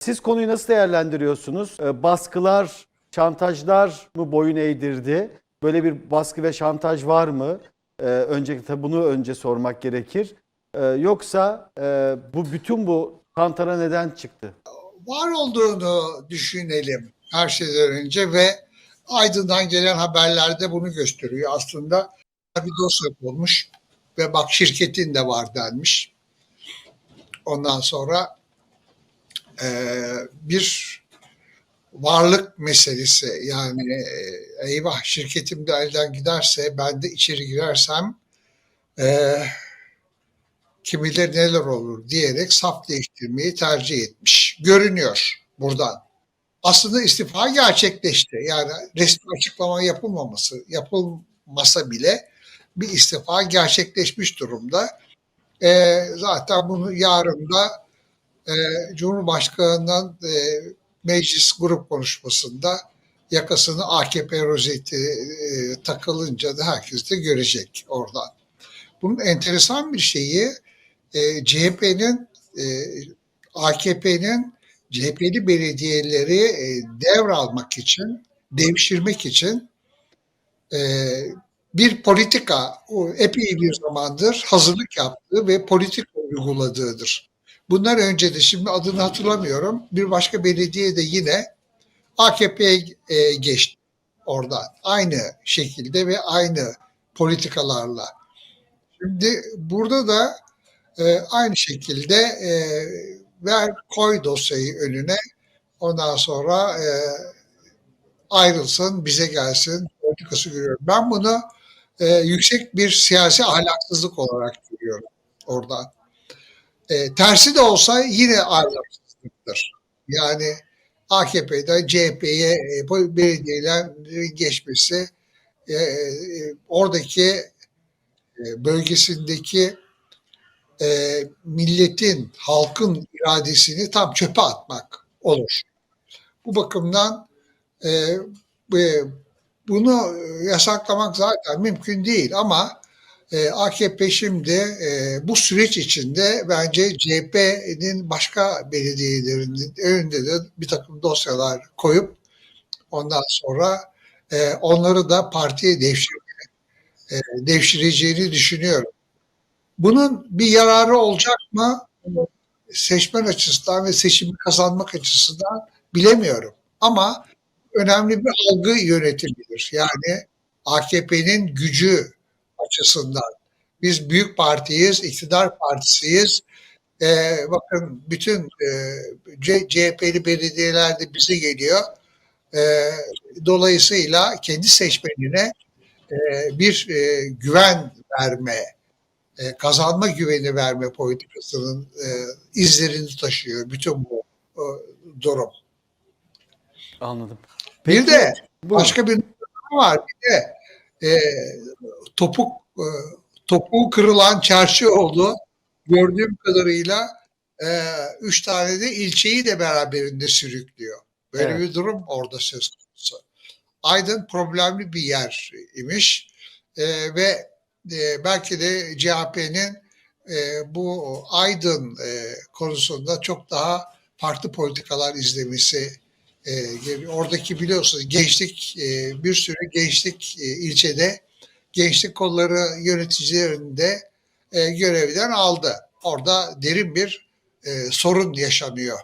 Siz konuyu nasıl değerlendiriyorsunuz? Ee, Baskılar, şantajlar mı boyun eğdirdi? Böyle bir baskı ve şantaj var mı? Ee, Öncelikle tabii bunu önce sormak gerekir. Ee, Yoksa e, bu bütün bu tantana neden çıktı? var olduğunu düşünelim her şeyden önce ve Aydın'dan gelen haberlerde bunu gösteriyor. Aslında bir dosya olmuş ve bak şirketin de var denmiş. Ondan sonra bir varlık meselesi yani e, eyvah şirketim de elden giderse ben de içeri girersem eee kim bilir neler olur diyerek saf değiştirmeyi tercih etmiş. Görünüyor buradan. Aslında istifa gerçekleşti. Yani resmi açıklama yapılmaması, yapılmasa bile bir istifa gerçekleşmiş durumda. Ee, zaten bunu yarın da e, Cumhurbaşkanı'nın e, meclis grup konuşmasında yakasını AKP rozeti e, takılınca da herkes de görecek oradan. Bunun enteresan bir şeyi e, CHP'nin e, AKP'nin CHP'li belediyeleri e, devralmak için, devşirmek için e, bir politika o epey bir zamandır hazırlık yaptığı ve politika uyguladığıdır. Bundan önce de şimdi adını hatırlamıyorum. Bir başka belediye de yine AKP'ye e, geçti oradan. Aynı şekilde ve aynı politikalarla. Şimdi burada da e, aynı şekilde e, ver koy dosyayı önüne ondan sonra e, ayrılsın bize gelsin politikası görüyorum. Ben bunu e, yüksek bir siyasi ahlaksızlık olarak görüyorum orada. E, tersi de olsa yine ahlaksızlıktır. Yani AKP'de CHP'ye e, belediyelerin geçmesi e, e, oradaki e, bölgesindeki e, milletin, halkın iradesini tam çöpe atmak olur. Bu bakımdan e, e, bunu yasaklamak zaten mümkün değil ama e, AKP şimdi e, bu süreç içinde bence CHP'nin başka belediyelerinin önünde de bir takım dosyalar koyup ondan sonra e, onları da partiye devşirmeye, e, devşireceğini düşünüyorum. Bunun bir yararı olacak mı? Seçmen açısından ve seçimi kazanmak açısından bilemiyorum. Ama önemli bir algı yönetimidir. Yani AKP'nin gücü açısından. Biz büyük partiyiz, iktidar partisiyiz. Ee, bakın bütün e, C- CHP'li belediyeler de bize geliyor. Ee, dolayısıyla kendi seçmenine e, bir e, güven verme, e, kazanma güveni verme politikasının e, izlerini taşıyor bütün bu e, durum. Anladım. Bir de buyurun. başka bir durum var. Bir de e, topuk e, topuğu kırılan çarşı oldu. Gördüğüm kadarıyla e, üç tane de ilçeyi de beraberinde sürüklüyor. Böyle Evet. bir durum orada söz konusu. Aydın problemli bir yer imiş E, ve e, belki de CHP'nin e, bu Aydın e, konusunda çok daha farklı politikalar izlemesi e, oradaki biliyorsunuz gençlik e, bir sürü gençlik e, ilçede gençlik kolları yöneticilerini de e, görevden aldı. Orada derin bir e, sorun yaşanıyor.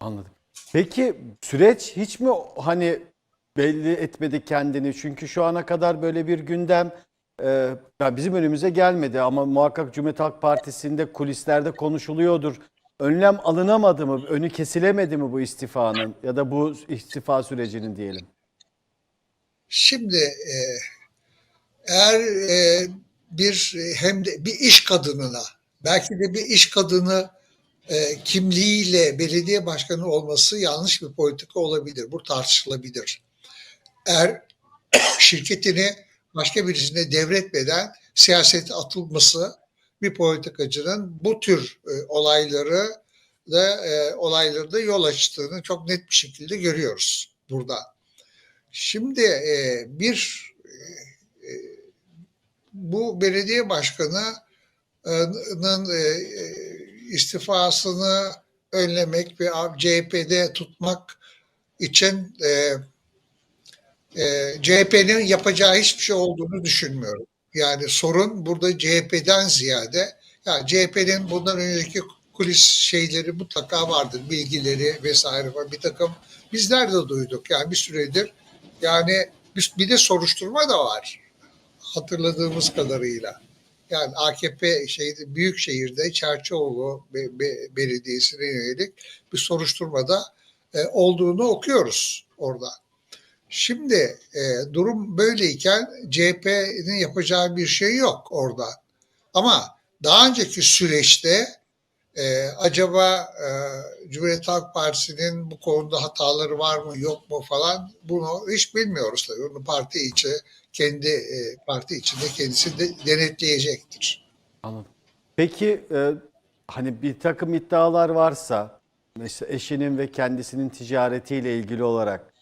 Anladım. Peki süreç hiç mi hani belli etmedi kendini? Çünkü şu ana kadar böyle bir gündem e, ya bizim önümüze gelmedi ama muhakkak Cumhuriyet Halk Partisi'nde kulislerde konuşuluyordur. Önlem alınamadı mı? Önü kesilemedi mi bu istifanın ya da bu istifa sürecinin diyelim? Şimdi e, eğer e, bir hem de bir iş kadınına belki de bir iş kadını e, kimliğiyle belediye başkanı olması yanlış bir politika olabilir. Bu tartışılabilir. Eğer şirketini başka birisine devretmeden siyasete atılması bir politikacının bu tür e, olayları da e, olayları da yol açtığını çok net bir şekilde görüyoruz burada. Şimdi e, bir e, bu belediye başkanının e, e, istifasını önlemek ve CHP'de tutmak için e, e, CHP'nin yapacağı hiçbir şey olduğunu düşünmüyorum. Yani sorun burada CHP'den ziyade ya CHP'nin bundan önceki kulis şeyleri mutlaka vardır. Bilgileri vesaire var. Bir takım bizler de duyduk. Yani bir süredir yani bir, de soruşturma da var. Hatırladığımız kadarıyla. Yani AKP şeyde büyük şehirde Çerçoğlu Be- Be- Belediyesi'ne yönelik bir soruşturmada e, olduğunu okuyoruz orada. Şimdi e, durum böyleyken CHP'nin yapacağı bir şey yok orada. Ama daha önceki süreçte e, acaba e, Cumhuriyet Halk Partisi'nin bu konuda hataları var mı yok mu falan bunu hiç bilmiyoruz tabii. Bunu parti içi kendi e, parti içinde kendisi de denetleyecektir. Anladım. Peki e, hani bir takım iddialar varsa mesela eşinin ve kendisinin ticaretiyle ilgili olarak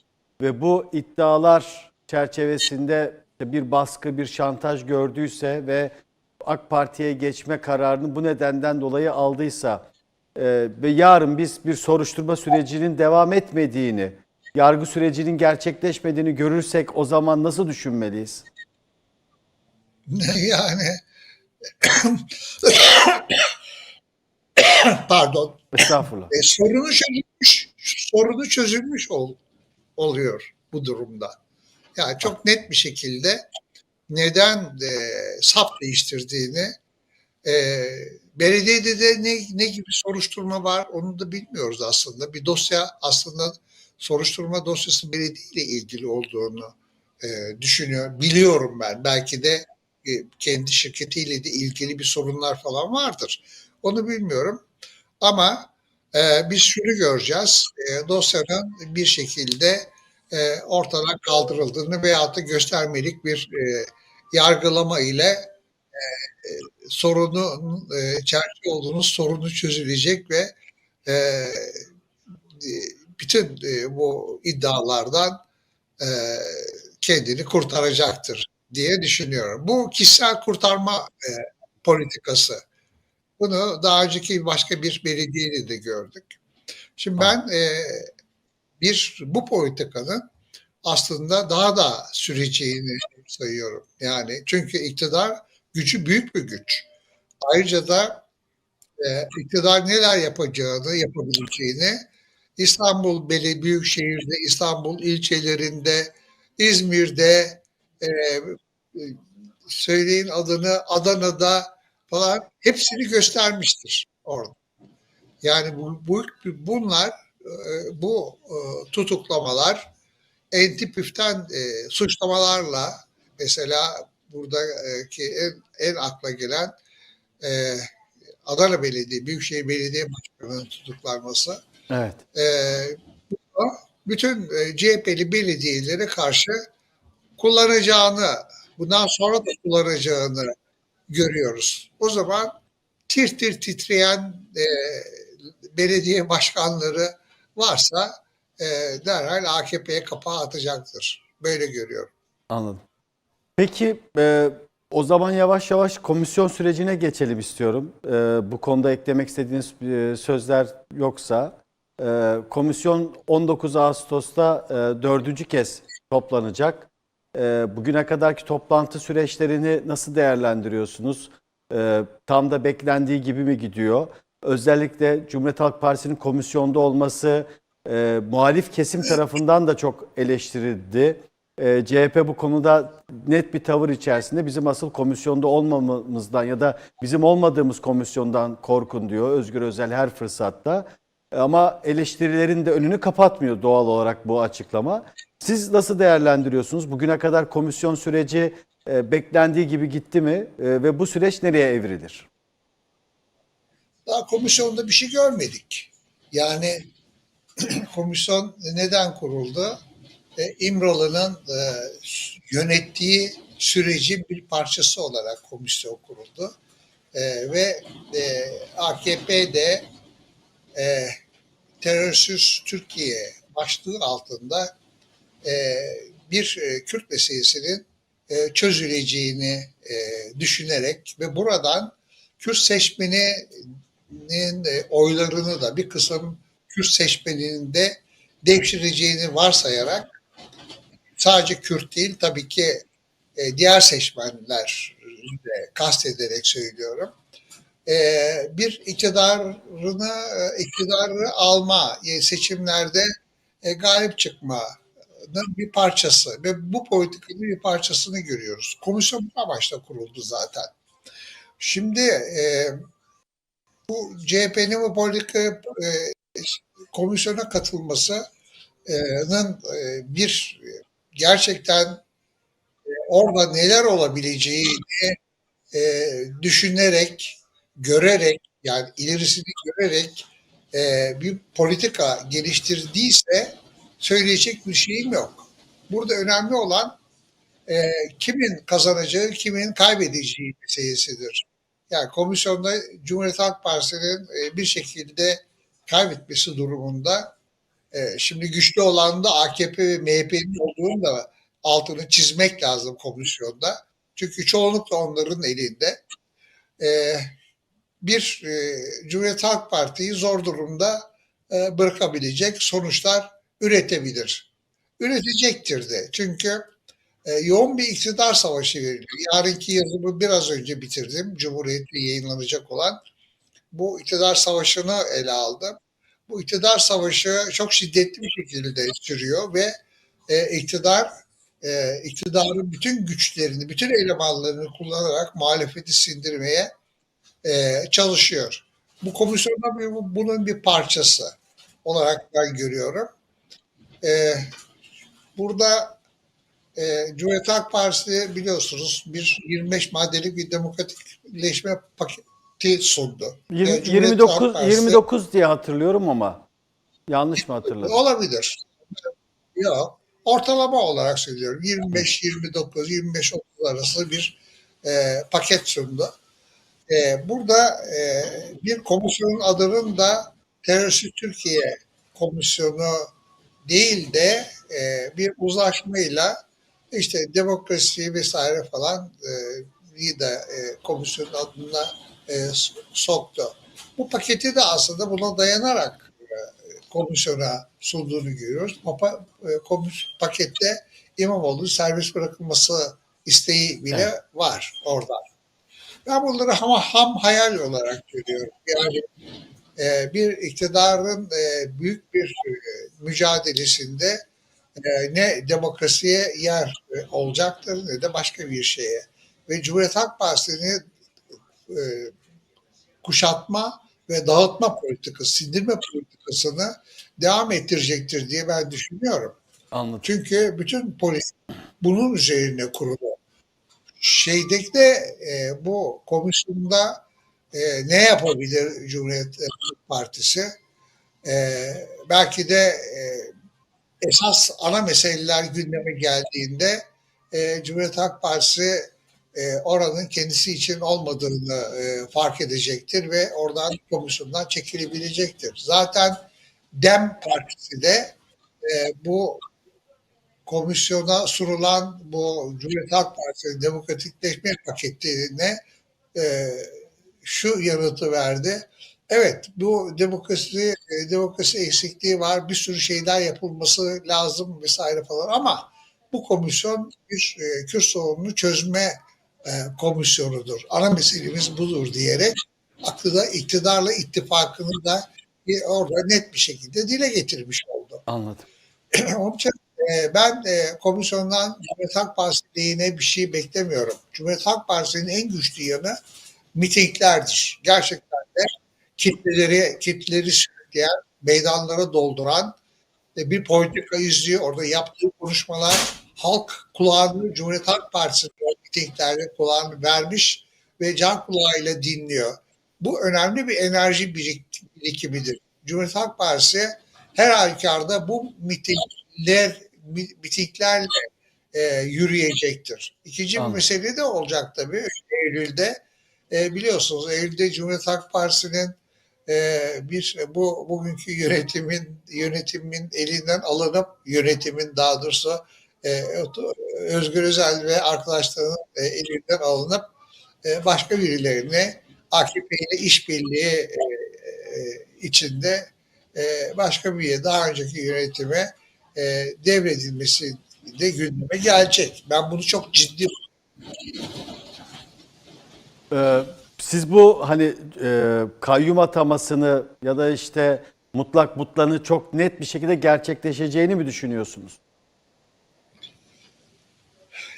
ve bu iddialar çerçevesinde bir baskı, bir şantaj gördüyse ve AK Parti'ye geçme kararını bu nedenden dolayı aldıysa e, ve yarın biz bir soruşturma sürecinin devam etmediğini, yargı sürecinin gerçekleşmediğini görürsek o zaman nasıl düşünmeliyiz? yani pardon Estağfurullah. E, sorunu çözülmüş, sorunu çözülmüş ol, oluyor bu durumda. Yani çok net bir şekilde neden e, saf değiştirdiğini e, belediyede de ne, ne gibi soruşturma var onu da bilmiyoruz aslında. Bir dosya aslında soruşturma dosyası belediye ile ilgili olduğunu e, düşünüyor. Biliyorum ben. Belki de e, kendi şirketiyle de ilgili bir sorunlar falan vardır. Onu bilmiyorum. Ama e, biz şunu göreceğiz. E, dosyanın bir şekilde e, ortadan kaldırıldığını veyahut da göstermelik bir e, yargılama ile e, e, sorunu e, çerçeve olduğunuz sorunu çözülecek ve e, e, bütün e, bu iddialardan e, kendini kurtaracaktır diye düşünüyorum. Bu kişisel kurtarma e, politikası. Bunu daha önceki başka bir belediyede de gördük. Şimdi ben e, bir bu politikanın aslında daha da süreceğini sayıyorum. Yani çünkü iktidar gücü büyük bir güç. Ayrıca da e, iktidar neler yapacağını, yapabileceğini İstanbul Beli Büyükşehir'de, İstanbul ilçelerinde, İzmir'de, e, söyleyin adını, Adana'da falan hepsini göstermiştir orada. Yani bu, bu bunlar e, bu e, tutuklamalar entipüften e, suçlamalarla mesela buradaki en, en akla gelen e, Adana Belediye, Büyükşehir Belediye Başkanı'nın tutuklanması Evet. e, bütün CHP'li belediyelere karşı kullanacağını, bundan sonra da kullanacağını görüyoruz. O zaman tir tir titreyen e, belediye başkanları varsa e, derhal AKP'ye kapağı atacaktır. Böyle görüyorum. Anladım. Peki e, o zaman yavaş yavaş komisyon sürecine geçelim istiyorum. E, bu konuda eklemek istediğiniz e, sözler yoksa. E, komisyon 19 Ağustos'ta e, dördüncü kez toplanacak. E, bugüne kadarki toplantı süreçlerini nasıl değerlendiriyorsunuz? E, tam da beklendiği gibi mi gidiyor? Özellikle Cumhuriyet Halk Partisi'nin komisyonda olması e, muhalif kesim tarafından da çok eleştirildi. E, CHP bu konuda net bir tavır içerisinde bizim asıl komisyonda olmamamızdan ya da bizim olmadığımız komisyondan korkun diyor Özgür Özel her fırsatta. E, Ama eleştirilerin de önünü kapatmıyor doğal olarak bu açıklama. Siz nasıl değerlendiriyorsunuz? Bugüne kadar komisyon süreci e, beklendiği gibi gitti mi? E, ve bu süreç nereye evrilir? Daha komisyonda bir şey görmedik. Yani komisyon neden kuruldu? E, İmralı'nın yönettiği sürecin bir parçası olarak komisyon kuruldu. E, ve e, AKP de e, terörsüz Türkiye başlığı altında e, bir e, Kürt meselesinin e, çözüleceğini e, düşünerek ve buradan Kürt seçmeni CHP'nin e, oylarını da bir kısım Kürt seçmeninin de devşireceğini varsayarak sadece Kürt değil tabii ki e, diğer seçmenler de kastederek söylüyorum. E, bir iktidarını e, iktidarı alma e, seçimlerde galip çıkmanın bir parçası ve bu politikanın bir parçasını görüyoruz. Komisyon bu amaçla kuruldu zaten. Şimdi bu CHP'nin bu politika e, komisyona katılmasının bir gerçekten e, orada neler olabileceğini düşünerek, görerek yani ilerisini görerek e, bir politika geliştirdiyse söyleyecek bir şeyim yok. Burada önemli olan e, kimin kazanacağı, kimin kaybedeceği meselesidir. Yani komisyonda Cumhuriyet Halk Partisi'nin e, bir şekilde kaybetmesi durumunda e, şimdi güçlü olan da AKP ve MHP'nin olduğunu da altını çizmek lazım komisyonda. Çünkü çoğunlukla onların elinde. E, bir e, Cumhuriyet Halk Parti'yi zor durumda e, bırakabilecek sonuçlar üretebilir. Üretecektir de. Çünkü e, yoğun bir iktidar savaşı veriliyor. Yarınki yazımı biraz önce bitirdim. Cumhuriyet'te yayınlanacak olan. Bu iktidar savaşını ele aldım. Bu iktidar savaşı çok şiddetli bir şekilde sürüyor ve e, iktidar e, iktidarın bütün güçlerini, bütün elemanlarını kullanarak muhalefeti sindirmeye e, çalışıyor. Bu komisyonda bir- bu- bunun bir parçası olarak ben görüyorum. E, burada e, Cumhuriyet Halk Partisi biliyorsunuz bir 25 maddelik bir demokratikleşme paketi sundu. Yirmi- E, Cumhuriyet 29 Halk Partisi- 29 diye hatırlıyorum ama yanlış mı hatırladım? Olabilir. Yok. Ortalama olarak söylüyorum. 25, 29, 25, 30 arası bir e, paket sundu. E, burada e, bir komisyonun adının da Terörsüz Türkiye Komisyonu değil de e, bir uzlaşmayla işte demokrasi vesaire falan e, de e, komisyonun adına e, soktu. Bu paketi de aslında buna dayanarak e, komisyona sunduğunu görüyoruz. Papa, e, komis, pakette İmamoğlu serbest bırakılması isteği bile Evet. var orada. Ben bunları ama ham hayal olarak görüyorum. Yani e, bir iktidarın e, büyük bir e, mücadelesinde e, ne demokrasiye yer e, olacaktır ne de başka bir şeye. Ve Cumhuriyet Halk Partisi'ni e, kuşatma ve dağıtma politikası, sindirme politikasını devam ettirecektir diye ben düşünüyorum. Anladım. Çünkü bütün polis bunun üzerine kurulu. Şeydeki de e, bu komisyonda e, ne yapabilir Cumhuriyet Halk Partisi? E, belki de e, esas ana meseleler gündeme geldiğinde e, Cumhuriyet Halk Partisi e, oranın kendisi için olmadığını e, fark edecektir ve oradan komisyondan çekilebilecektir. Zaten Dem Partisi de e, bu komisyona sunulan bu Cumhuriyet Halk Partisi'nin demokratikleşme paketine e, şu yanıtı verdi. Evet bu demokrasi e, demokrasi eksikliği var. Bir sürü şeyler yapılması lazım vesaire falan ama bu komisyon bir e, Kürt sorununu çözme e, komisyonudur. Ana meselemiz budur diyerek aklı da iktidarla ittifakını da bir orada net bir şekilde dile getirmiş oldu. Anladım. Onun için e, ben e, komisyondan Cumhuriyet Halk Partisi lehine bir şey beklemiyorum. Cumhuriyet Halk Partisi'nin en güçlü yanı mitinglerdir. Gerçekten de kitleleri, kitleleri sürükleyen, meydanlara dolduran e, bir politika izliyor. Orada yaptığı konuşmalar halk kulağını Cumhuriyet Halk Partisi'nin mitinglerde kulağını vermiş ve can kulağıyla dinliyor. Bu önemli bir enerji birik- birikimidir. Cumhuriyet Halk Partisi her halükarda bu mitingler, mi- mitinglerle e, yürüyecektir. İkinci bir mesele de olacak tabii Eylül'de. E, biliyorsunuz Eylül'de Cumhuriyet Halk Partisi'nin e, bir bu bugünkü yönetimin yönetimin elinden alınıp yönetimin daha doğrusu e, Özgür Özel ve arkadaşlarının e, elinden alınıp e, başka birilerine AKP ile işbirliği e, içinde e, başka bir daha önceki yönetime e, devredilmesi de gündeme gelecek. Ben bunu çok ciddi Ee, siz bu hani e, kayyum atamasını ya da işte mutlak mutlanı çok net bir şekilde gerçekleşeceğini mi düşünüyorsunuz?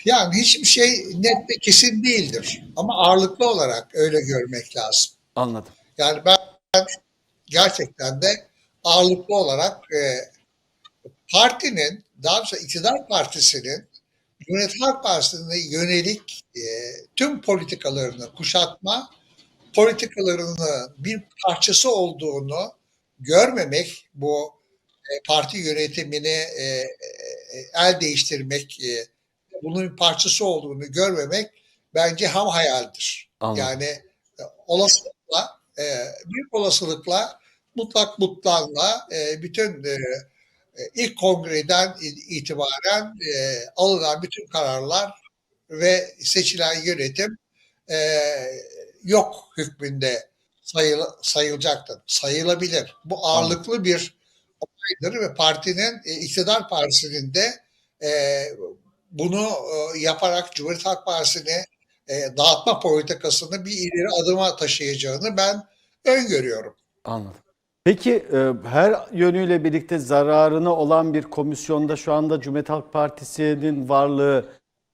Yani hiçbir şey net ve kesin değildir. Ama ağırlıklı olarak öyle görmek lazım. Anladım. Yani ben gerçekten de ağırlıklı olarak e, partinin, daha doğrusu iktidar partisinin Cumhuriyet Halk Partisi'ne yönelik e, tüm politikalarını kuşatma, politikalarının bir parçası olduğunu görmemek, bu e, parti yönetimini e, e, el değiştirmek, e, bunun bir parçası olduğunu görmemek bence ham hayaldir. Anladım. Yani e, olasılıkla, e, büyük olasılıkla mutlak mutlanla e, bütün e, e, ilk kongreden itibaren e, alınan bütün kararlar ve seçilen yönetim e, yok hükmünde sayıl, sayılacaktır. Sayılabilir. Bu ağırlıklı bir olaydır ve partinin, e, iktidar partisinin de e, bunu e, yaparak Cumhuriyet Halk Partisi'ni e, dağıtma politikasını bir ileri adıma taşıyacağını ben öngörüyorum. Anladım. Peki e, her yönüyle birlikte zararına olan bir komisyonda şu anda Cumhuriyet Halk Partisi'nin varlığı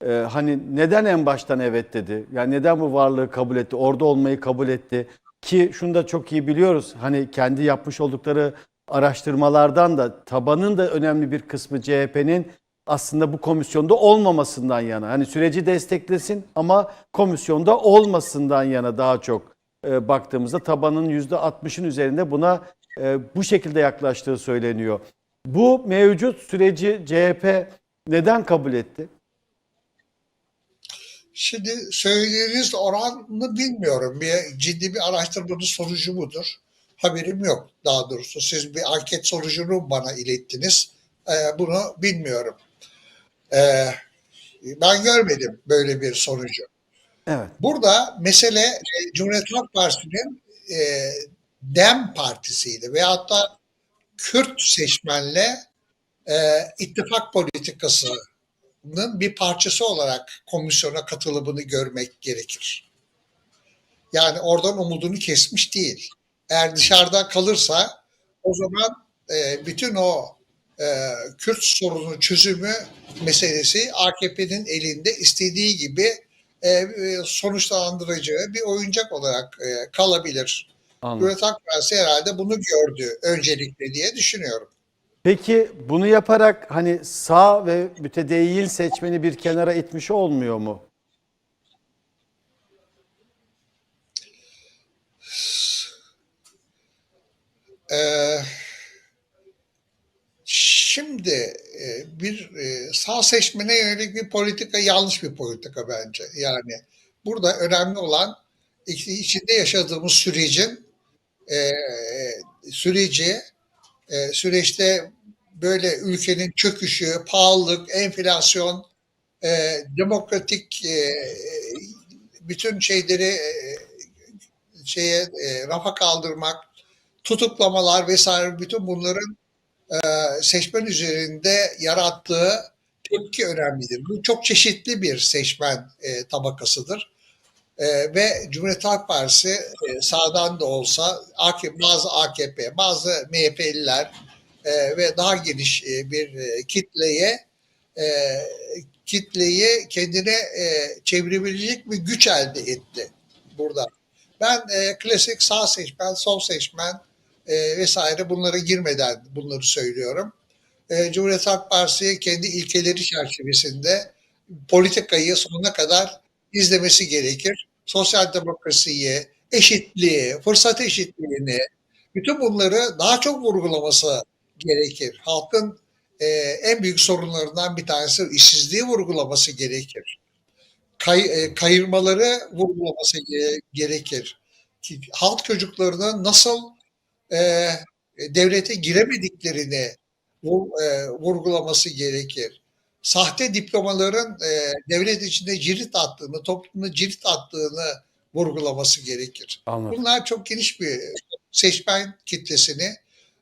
e, hani neden en baştan evet dedi? Yani neden bu varlığı kabul etti? Orada olmayı kabul etti? Ki şunu da çok iyi biliyoruz. Hani kendi yapmış oldukları araştırmalardan da tabanın da önemli bir kısmı CHP'nin aslında bu komisyonda olmamasından yana. Hani süreci desteklesin ama komisyonda olmasından yana daha çok e, baktığımızda tabanın %60'ın üzerinde buna e, bu şekilde yaklaştığı söyleniyor. Bu mevcut süreci CHP neden kabul etti? Şimdi söylediğiniz oranını bilmiyorum. Bir ciddi bir araştırmanın sonucu mudur? Haberim yok daha doğrusu. Siz bir anket sonucunu bana ilettiniz. Ee, bunu bilmiyorum. Ee, ben görmedim böyle bir sonucu. Evet. Burada mesele e, Cumhuriyet Halk Partisi'nin e, DEM partisiydi veyahut da Kürt seçmenle e, ittifak politikasının bir parçası olarak komisyona katılımını görmek gerekir. Yani oradan umudunu kesmiş değil. Eğer dışarıda kalırsa o zaman e, bütün o e, Kürt sorunu çözümü meselesi AKP'nin elinde istediği gibi e, e, sonuçlandıracağı bir oyuncak olarak e, kalabilir. Anladım. Cumhuriyet Halk Partisi herhalde bunu gördü öncelikle diye düşünüyorum. Peki bunu yaparak hani sağ ve mütedeyyin seçmeni bir kenara itmiş olmuyor mu? Ee, şimdi e, bir e, sağ seçmene yönelik bir politika yanlış bir politika bence. Yani burada önemli olan iç- içinde yaşadığımız sürecin e, süreci e, süreçte böyle ülkenin çöküşü, pahalılık, enflasyon, e, demokratik e, bütün şeyleri e, şeye e, rafa kaldırmak, tutuklamalar vesaire bütün bunların e, seçmen üzerinde yarattığı tepki önemlidir. Bu çok çeşitli bir seçmen e, tabakasıdır. E, ve Cumhuriyet Halk Partisi e, sağdan da olsa AKP, bazı AKP, bazı MHP'liler e, ve daha geniş e, bir e, kitleye e, kitleyi kendine e, çevirebilecek bir güç elde etti burada. Ben e, klasik sağ seçmen, sol seçmen e, vesaire bunlara girmeden bunları söylüyorum. E, Cumhuriyet Halk Partisi kendi ilkeleri çerçevesinde politikayı sonuna kadar izlemesi gerekir. Sosyal demokrasiyi, eşitliği, fırsat eşitliğini, bütün bunları daha çok vurgulaması gerekir. Halkın e, en büyük sorunlarından bir tanesi işsizliği vurgulaması gerekir. Kay, e, kayırmaları vurgulaması ge- gerekir. Ki, halk çocuklarının nasıl e, devlete giremediklerini e, vurgulaması gerekir. Sahte diplomaların e, devlet içinde cirit attığını, toplumda cirit attığını vurgulaması gerekir. Anladım. Bunlar çok geniş bir seçmen kitlesini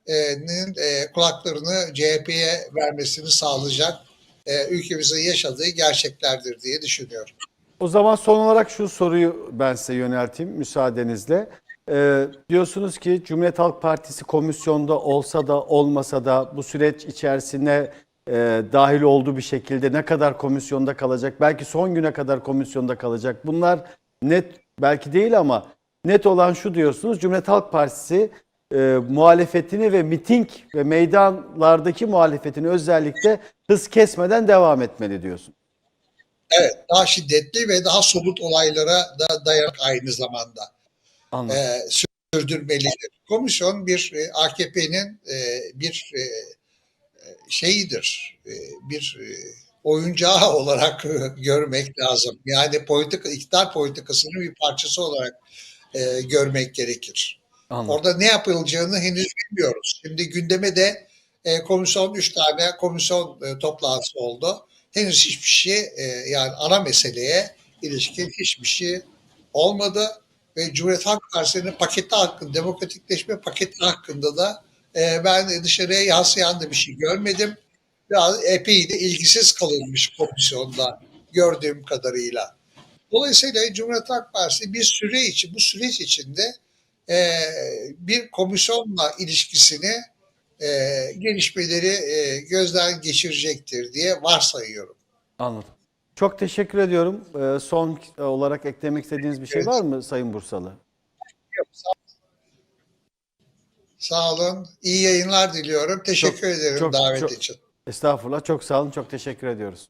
e, e, kulaklarını CHP'ye vermesini sağlayacak e, ülkemizin yaşadığı gerçeklerdir diye düşünüyorum. O zaman son olarak şu soruyu ben size yönelteyim müsaadenizle. Ee, diyorsunuz ki Cumhuriyet Halk Partisi komisyonda olsa da olmasa da bu süreç içerisine e, dahil olduğu bir şekilde ne kadar komisyonda kalacak? Belki son güne kadar komisyonda kalacak. Bunlar net belki değil ama net olan şu diyorsunuz. Cumhuriyet Halk Partisi e, muhalefetini ve miting ve meydanlardaki muhalefetini özellikle hız kesmeden devam etmeli diyorsun. Evet, daha şiddetli ve daha somut olaylara da dayanak aynı zamanda Anladım. e, sürdürmelidir. Komisyon bir e, AKP'nin e, bir e, şeyidir, e, bir e, oyuncağı olarak görmek lazım. Yani politika, iktidar politikasının bir parçası olarak e, görmek gerekir. Anladım. Orada ne yapılacağını henüz bilmiyoruz. Şimdi gündeme de e, komisyon, üç tane komisyon e, toplantısı oldu. Henüz hiçbir şey e, yani ana meseleye ilişkin hiçbir şey olmadı. Ve Cumhuriyet Halk Partisi'nin paketi hakkında, demokratikleşme paketi hakkında da e, ben dışarıya yansıyan da bir şey görmedim. Biraz epey de ilgisiz kalınmış komisyonda gördüğüm kadarıyla. Dolayısıyla Cumhuriyet Halk Partisi bir süre için, bu süreç içinde e, bir komisyonla ilişkisini e, gelişmeleri e, gözden geçirecektir diye varsayıyorum. Anladım. Çok teşekkür ediyorum. Ee, son olarak eklemek istediğiniz bir şey var mı Sayın Bursalı? Sağ olun. İyi yayınlar diliyorum. Teşekkür Çok- ederim çok- davet çok- için. Estağfurullah. Çok sağ olun. Çok teşekkür ediyoruz.